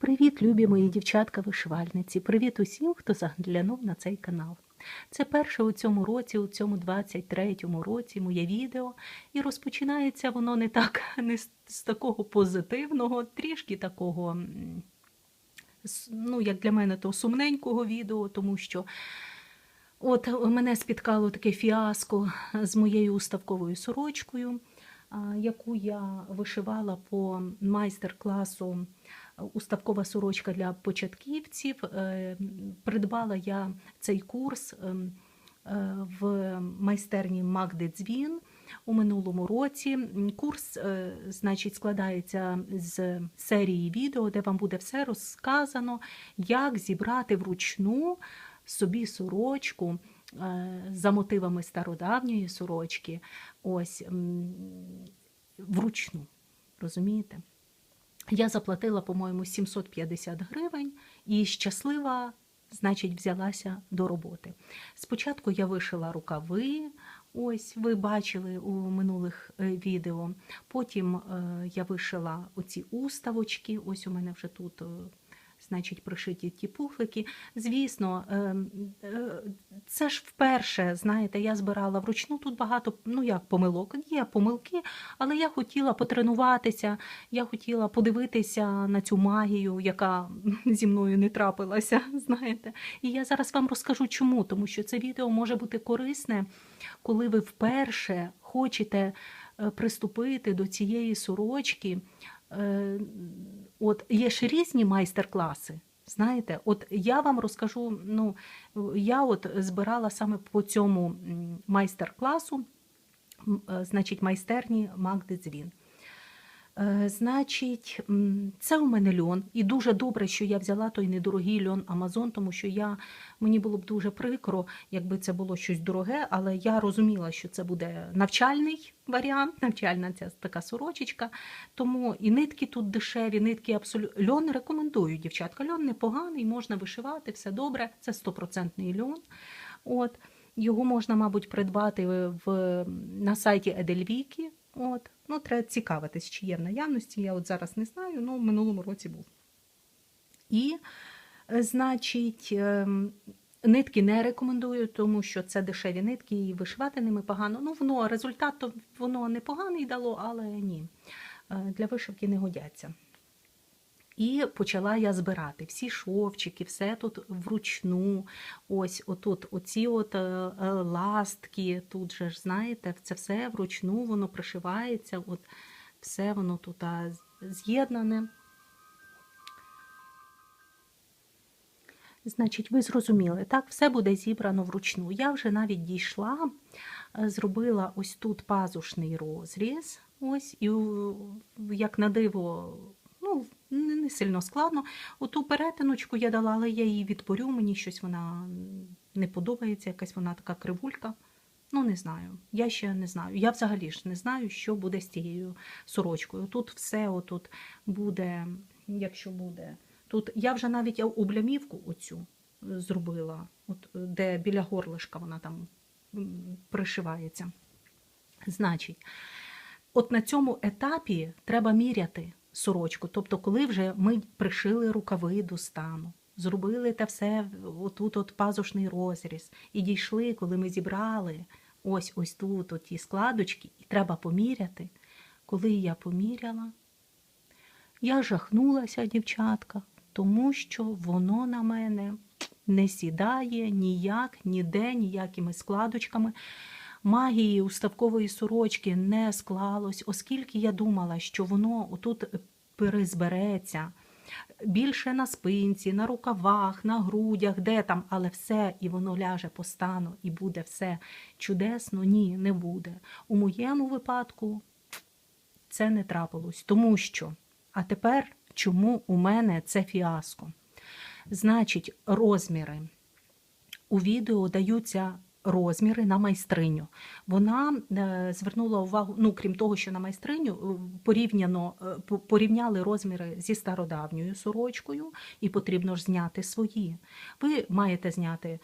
Привіт, любі мої дівчатка-вишивальниці! Привіт усім, хто заглянув на цей канал. Це перше у цьому році, у цьому 23-му році моє відео, і розпочинається воно не так, не з, такого позитивного, трішки такого, ну, як для мене, то сумненького відео, тому що от мене спіткало таке фіаско з моєю уставковою сорочкою, яку я вишивала по майстер-класу уставкова сорочка для початківців. Е, Придбала я цей курс ем, е, в майстерні Магди Дзвін у минулому році. Курс, е, значить, складається з серії відео, де вам буде все розказано, як зібрати вручну собі сорочку е, за мотивами стародавньої сорочки. Ось вручну. Розумієте? Я заплатила, по-моєму, 750 гривень і щаслива, значить, взялася до роботи. Спочатку я вишила рукави, ось ви бачили у минулих е, відео. Потім е, я вишила оці уставочки, ось у мене вже тут. Значить, пришиті ті пуфлики. Звісно, е, е, це ж вперше, знаєте, я збирала вручну тут багато, ну як помилок, є помилки, але я хотіла потренуватися, я хотіла подивитися на цю магію, яка зі мною не трапилася. Знаєте, і я зараз вам розкажу, чому, тому що це відео може бути корисне, коли ви вперше хочете е, приступити до цієї сорочки. Е, От є ж різні майстер-класи. Знаєте, от я вам розкажу. Ну я от збирала саме по цьому майстер-класу, е, значить, майстерні Магди Дзвін. Е, Значить, це у мене льон, і дуже добре, що я взяла той недорогий льон Амазон, тому що я мені було б дуже прикро, якби це було щось дороге, але я розуміла, що це буде навчальний варіант, навчальна ця така сорочечка. Тому і нитки тут дешеві, нитки абсолютно льон рекомендую, дівчатка. Льон непоганий, можна вишивати, все добре. Це стопроцентний льон. От. Його можна, мабуть, придбати в, на сайті Едельвіки. От. Ну, треба цікавитись, чи є в наявності. Я от зараз не знаю, але в минулому році був. І, е, значить, ем, нитки не рекомендую, тому що це дешеві нитки, і вишивати ними погано. Ну, воно результат то воно непоганий дало, але ні. Е, Для вишивки не годяться. І почала я збирати всі шовчики, все тут вручну. Ось отут, оці от е, е, ластки, тут же ж, знаєте, це все вручну, воно пришивається, от все воно тут з'єднане. Значить, ви зрозуміли, так, все буде зібрано вручну. Я вже навіть дійшла, е, зробила ось тут пазушний розріз. Ось, і як на диво, не, сильно складно. Оту перетиночку я дала, але я її відпорю, мені щось вона не подобається, якась вона така кривулька. Ну, не знаю. Я ще не знаю. Я взагалі ж не знаю, що буде з цією сорочкою. Тут все отут буде, якщо буде. Тут я вже навіть облямівку оцю е, зробила, от, е, де біля горлишка вона там пришивається. Значить, от на цьому етапі треба міряти сорочку. Тобто, коли вже ми пришили рукави до стану, зробили те все, отут от пазушний розріз, і дійшли, коли ми зібрали ось ось тут ті складочки, і треба поміряти. Коли я поміряла, я жахнулася, дівчатка, тому що воно на мене не сідає ніяк, ніде, ніякими складочками. Магії уставкової сорочки не склалось, оскільки я думала, що воно отут перезбереться більше на спинці, на рукавах, на грудях, де там, але все, і воно ляже по стану, і буде все чудесно. Ні, не буде. У моєму випадку це не трапилось, тому що. А тепер чому у мене це фіаско? Значить, розміри у відео даються розміри на майстриню. Вона е, звернула увагу, ну крім того, що на майстриню е, порівняно е, порівняли розміри зі стародавньою сорочкою, і потрібно ж зняти свої. Ви маєте зняти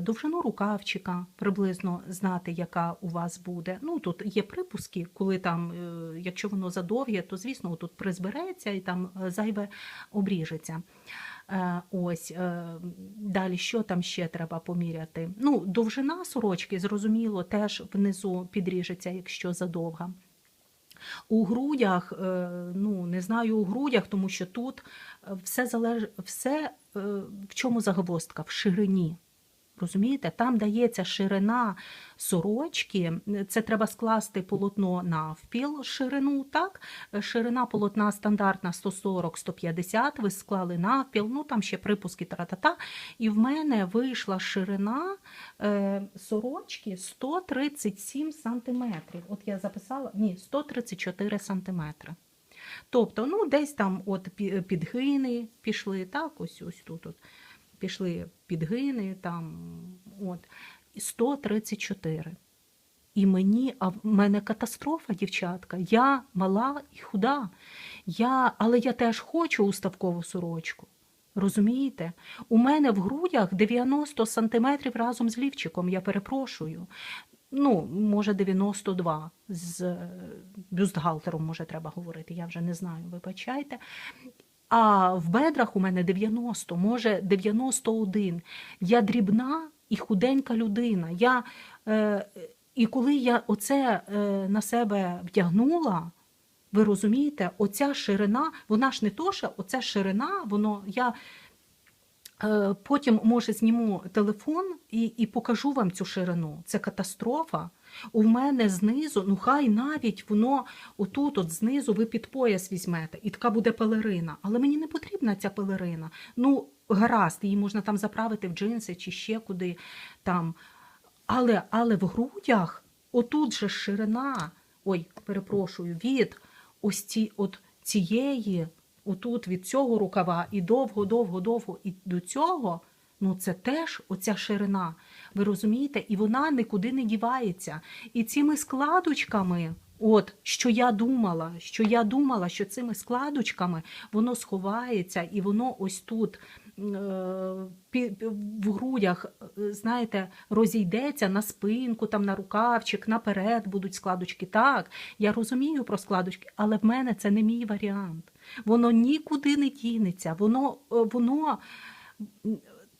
довжину рукавчика, приблизно знати, яка у вас буде. Ну тут є припуски, коли там, якщо воно задовге, то звісно тут призбереться і там зайве обріжеться. Е, Ось е, далі, що там ще треба поміряти? Ну, довжина сорочки, зрозуміло, теж внизу підріжеться, якщо задовга. У грудях, е, ну не знаю у грудях, тому що тут все залеж... все в чому загвоздка? В ширині. Розумієте, там дається ширина сорочки, це треба скласти полотно навпіл ширину, так? Ширина полотна стандартна 140-150, ви склали навпіл, ну там ще припуски тра-та-та. І в мене вийшла ширина е, сорочки 137 сантиметрів. От я записала, ні, 134 сантиметри. Тобто, ну, десь там от підгини пішли, так, ось ось тут. От пішли підгини, там, от, 134. І мені, а в мене катастрофа, дівчатка. Я мала і худа. Я, але я теж хочу уставкову сорочку. Розумієте? У мене в грудях 90 сантиметрів разом з лівчиком, я перепрошую. Ну, може, 92 з е, бюстгальтером, може, треба говорити, я вже не знаю, вибачайте. А в бедрах у мене 90, може 91. Я дрібна і худенька людина. Я, е, і коли я оце е, на себе вдягнула, ви розумієте, оця ширина, вона ж не то, що оця ширина, воно я. Е, Потім, може, зніму телефон і, і покажу вам цю ширину. Це катастрофа. У мене знизу, ну хай навіть воно отут, от знизу, ви під пояс візьмете, і така буде пелерина. Але мені не потрібна ця пелерина. Ну, гаразд, її можна там заправити в джинси чи ще куди там. Але, але в грудях, отут же ширина, ой, перепрошую, від ось ці, от цієї, отут від цього рукава, і довго, довго, довго, і до цього, ну це теж оця ширина. Ви розумієте? І вона нікуди не дівається. І цими складочками, от що я думала, що я думала, що цими складочками воно сховається, і воно ось тут. е, В грудях, е, знаєте, розійдеться на спинку, там на рукавчик, наперед будуть складочки. Так, я розумію про складочки, але в мене це не мій варіант. Воно нікуди не дінеться. Воно, е, воно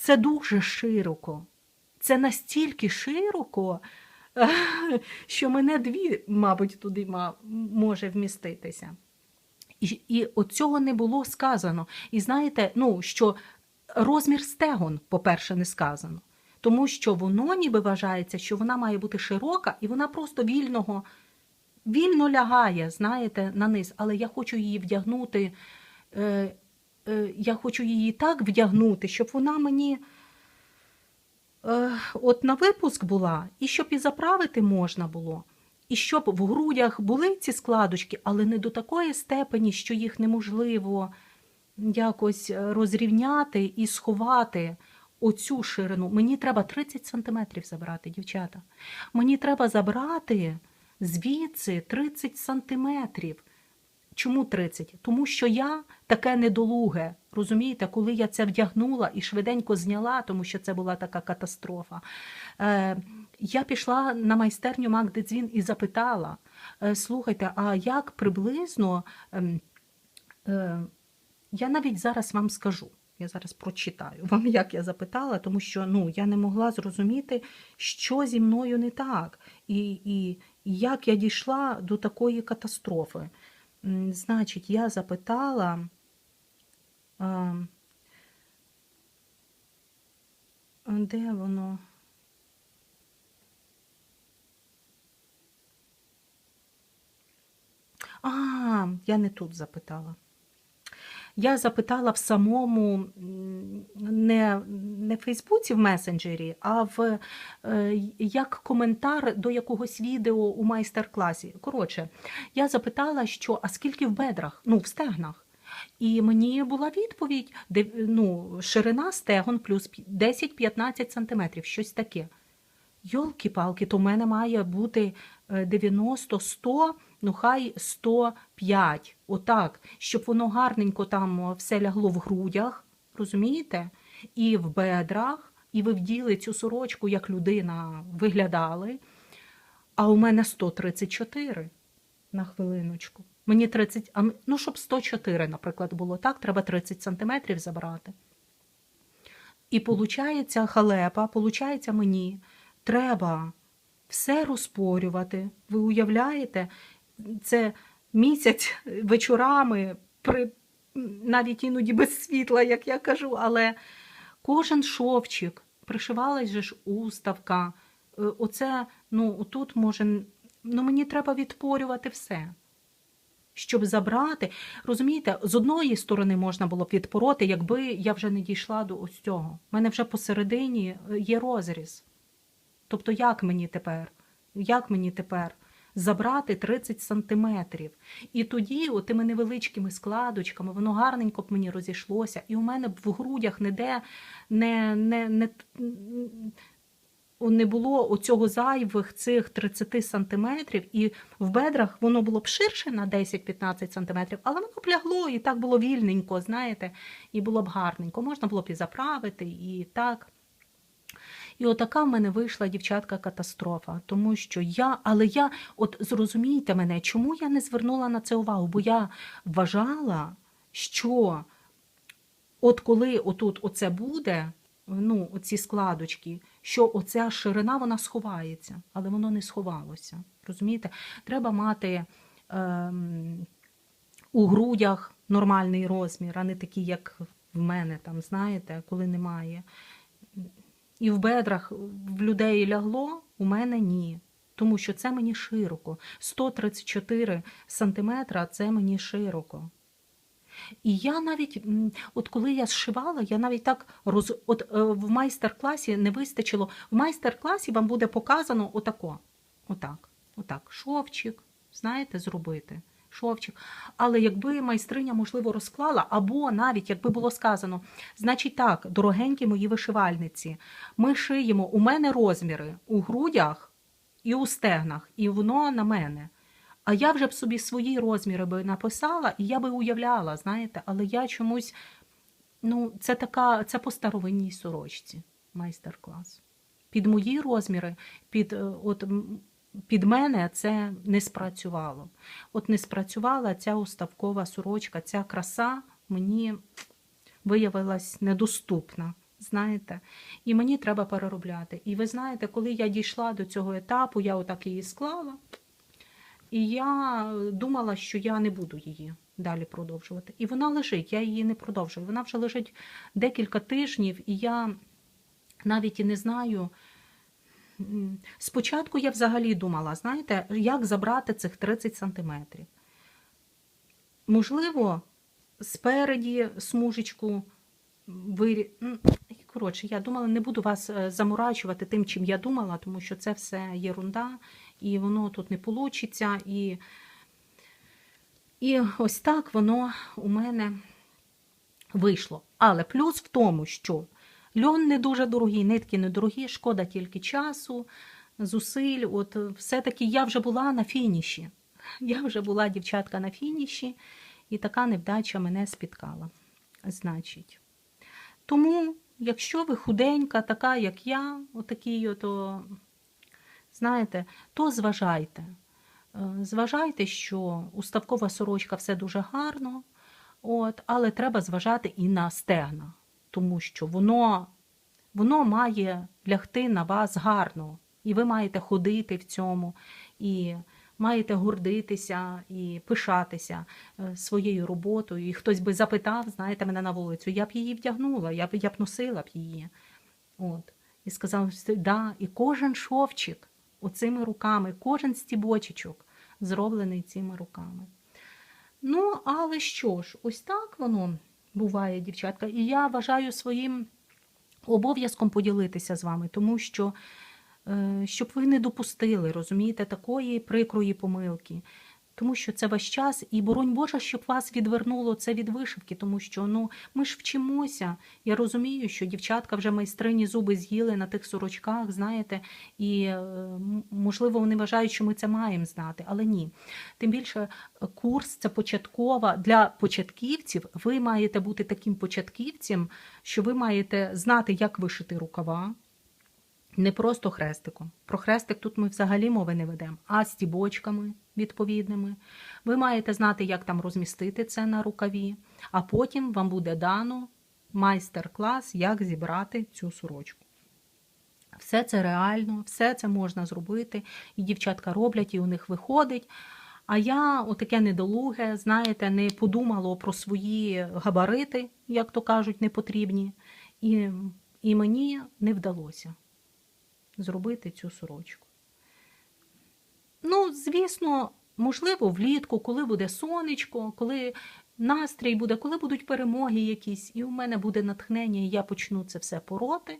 це дуже широко. Це настільки широко, що мене дві, мабуть, туди може вміститися. І, і от не було сказано. І знаєте, ну, що розмір стегон, по-перше, не сказано. Тому що воно ніби вважається, що вона має бути широка, і вона просто вільного, вільно лягає, знаєте, на низ. Але я хочу її вдягнути, е, я хочу її так вдягнути, щоб вона мені е, от на випуск була, і щоб і заправити можна було. І щоб в грудях були ці складочки, але не до такої степені, що їх неможливо якось е, розрівняти і сховати оцю ширину. Мені треба 30 сантиметрів забрати, дівчата. Мені треба забрати звідси 30 сантиметрів. Чому 30? Тому що я таке недолуге. Розумієте, коли я це вдягнула і швиденько зняла, тому що це була така катастрофа. Е, я пішла на майстерню Магди Дзвін і запитала: е, слухайте, а як приблизно. ем, е, я навіть зараз вам скажу. Я зараз прочитаю вам, як я запитала, тому що ну, я не могла зрозуміти, що зі мною не так, і, і, і як я дійшла до такої катастрофи. Значить, я запитала. Де воно? А, я не тут запитала. Я запитала в самому не, не в Фейсбуці в месенджері, а в е, як коментар до якогось відео у майстер-класі. Коротше, я запитала, що а скільки в бедрах, ну в стегнах. І мені була відповідь: ну, ширина стегон плюс 10-15 сантиметрів, щось таке. Йолки-палки, то в мене має бути е, 90-100, ну хай 105. Отак, щоб воно гарненько там все лягло в грудях, розумієте? І в бедрах, і ви вділи цю сорочку, як людина виглядали. А у мене 134 на хвилиночку. Мені 30, а ну, щоб 104, наприклад, було так, треба 30 сантиметрів забрати. І получається халепа, получається мені, треба все розпорювати. Ви уявляєте, це місяць вечорами, при, навіть іноді без світла, як я кажу, але кожен шовчик, пришивалась же ж уставка. Е, Оце, ну, тут може, ну мені треба відпорювати все щоб забрати. Розумієте, з одної сторони можна було б відпороти, якби я вже не дійшла до ось цього. У мене вже посередині е, є розріз. Тобто, як мені тепер? Як мені тепер забрати 30 сантиметрів? І тоді, от тими невеличкими складочками, воно гарненько б мені розійшлося, і у мене б в грудях ніде не, не, не, не було оцього зайвих цих 30 сантиметрів, і в бедрах воно було б ширше на 10-15 сантиметрів, але воно б лягло і так було вільненько, знаєте, і було б гарненько. Можна було б і заправити, і так. І отака в мене вийшла дівчатка катастрофа, тому що я, але я, от зрозумійте мене, чому я не звернула на це увагу? Бо я вважала, що от коли отут оце буде, ну, оці складочки, що оця ширина вона сховається, але воно не сховалося. Розумієте? Треба мати ем, у грудях нормальний розмір, а не такий, як в мене, там, знаєте, коли немає. І в бедрах в людей лягло, у мене ні. Тому що це мені широко. 134 сантиметра це мені широко. І я навіть, от коли я зшивала, я навіть так роз... от е, в майстер-класі не вистачило. В майстер-класі вам буде показано отако. Отак. Отак. Шовчик, знаєте, зробити. Шовчик. Але якби майстриня, можливо, розклала, або навіть якби було сказано, значить так, дорогенькі мої вишивальниці, ми шиємо у мене розміри у грудях і у стегнах, і воно на мене. А я вже б собі свої розміри би написала, і я би уявляла, знаєте, але я чомусь, ну, це така, це по старовинній сорочці майстер-клас. Під мої розміри, під, е, от, під мене це не спрацювало. От не спрацювала ця уставкова сорочка, ця краса мені виявилась недоступна. Знаєте, і мені треба переробляти. І ви знаєте, коли я дійшла до цього етапу, я отак її склала. І я думала, що я не буду її далі продовжувати. І вона лежить, я її не продовжую. Вона вже лежить декілька тижнів, і я навіть і не знаю. Спочатку я взагалі думала, знаєте, як забрати цих 30 сантиметрів. Можливо, спереді смужечку вирі... Коротше, я думала, не буду вас е, заморачувати тим, чим я думала, тому що це все єрунда, і воно тут не получиться. І, і ось так воно у мене вийшло. Але плюс в тому, що льон не дуже дорогий, нитки не дорогі, шкода тільки часу, зусиль. От все-таки я вже була на фініші. Я вже була дівчатка на фініші, і така невдача мене спіткала. Значить. Тому, якщо ви худенька, така, як я, отакий, то, знаєте, то зважайте. Е, Зважайте, що уставкова сорочка все дуже гарно, от, але треба зважати і на стегна, тому що воно, воно має лягти на вас гарно, і ви маєте ходити в цьому, і маєте гордитися і пишатися е, своєю роботою. І хтось би запитав, знаєте, мене на вулицю, я б її вдягнула, я б, я б носила б її. От. І сказав, да, і кожен шовчик оцими руками, кожен стібочечок зроблений цими руками. Ну, але що ж, ось так воно буває, дівчатка. І я вважаю своїм обов'язком поділитися з вами, тому що е, щоб ви не допустили, розумієте, такої прикрої помилки. Тому що це ваш час, і боронь Боже, щоб вас відвернуло це від вишивки, тому що ну ми ж вчимося. Я розумію, що дівчатка вже майстрині зуби з'їли на тих сорочках, знаєте, і е, можливо вони вважають, що ми це маємо знати, але ні. Тим більше е, курс це початкова для початківців. Ви маєте бути таким початківцем, що ви маєте знати, як вишити рукава. Не просто хрестиком. Про хрестик тут ми взагалі мови не ведемо, а стібочками відповідними. Ви маєте знати, як там розмістити це на рукаві, а потім вам буде дано майстер-клас, як зібрати цю сорочку. Все це реально, все це можна зробити, і дівчатка роблять, і у них виходить. А я, отаке недолуге, знаєте, не подумала про свої габарити, як то кажуть, непотрібні, і, і мені не вдалося зробити цю сорочку. Ну, звісно, можливо, влітку, коли буде сонечко, коли настрій буде, коли будуть перемоги якісь, і у мене буде натхнення, і я почну це все пороти.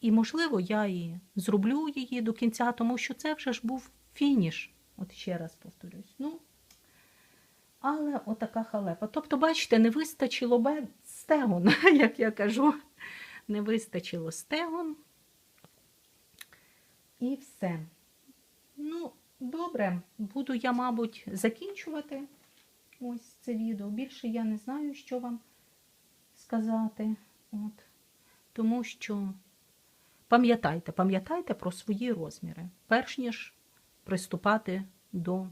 І, можливо, я і зроблю її до кінця, тому що це вже ж був фініш. От ще раз повторюсь. Ну, але отака халепа. Тобто, бачите, не вистачило бе- стегон, як я кажу. Не вистачило стегон. І все. Ну, добре, буду я, мабуть, закінчувати ось це відео. Більше я не знаю, що вам сказати. От. Тому що пам'ятайте, пам'ятайте про свої розміри, перш ніж приступати до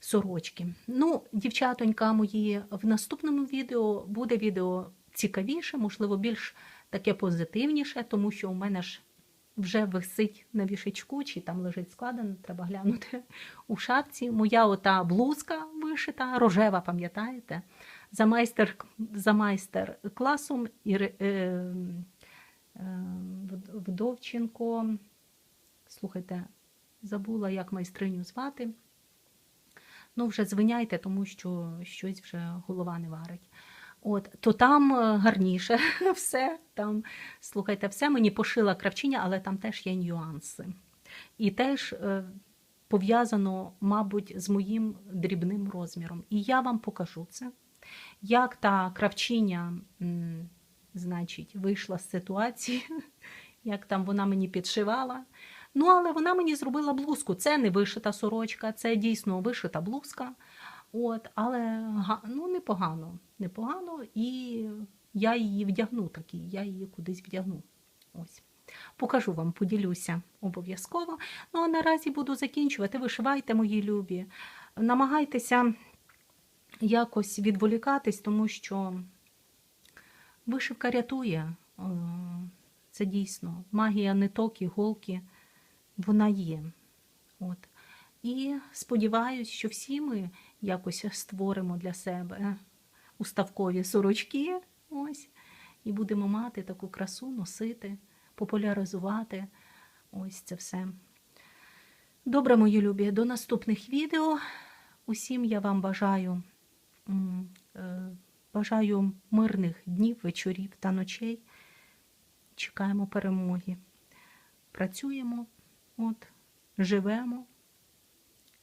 сорочки. Ну, дівчатонька мої, в наступному відео буде відео цікавіше, можливо, більш таке позитивніше, тому що у мене ж вже висить на вішечку, чи там лежить складено, треба глянути у шапці. Моя ота блузка вишита, рожева, пам'ятаєте? За майстер, за майстер класом Іри- е, е, Вдовченко. Слухайте, забула, як майстриню звати. Ну, вже звиняйте, тому що щось вже голова не варить. От, то там е, гарніше все. Там, слухайте, все мені пошила кравчиня, але там теж є нюанси. І теж е, пов'язано, мабуть, з моїм дрібним розміром. І я вам покажу це, як та кравчиня, значить, вийшла з ситуації, як там вона мені підшивала. Ну, але вона мені зробила блузку. Це не вишита сорочка, це дійсно вишита блузка. От, але ну, непогано, непогано, і я її вдягну такі, я її кудись вдягну. Ось. Покажу вам, поділюся обов'язково. Ну, а наразі буду закінчувати. Вишивайте, мої любі. Намагайтеся якось відволікатись, тому що вишивка рятує. Е, Це дійсно магія ниток, іголки, вона є. От. І сподіваюся, що всі ми якось створимо для себе уставкові сорочки. Ось, і будемо мати таку красу, носити, популяризувати. Ось це все. Добре, мої любі, до наступних відео. Усім я вам бажаю, е, бажаю мирних днів, вечорів та ночей. Чекаємо перемоги. Працюємо, от, живемо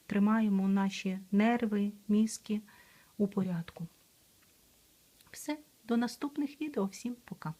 тримаємо наші нерви, мізки у порядку. Все, до наступних відео. Всім пока.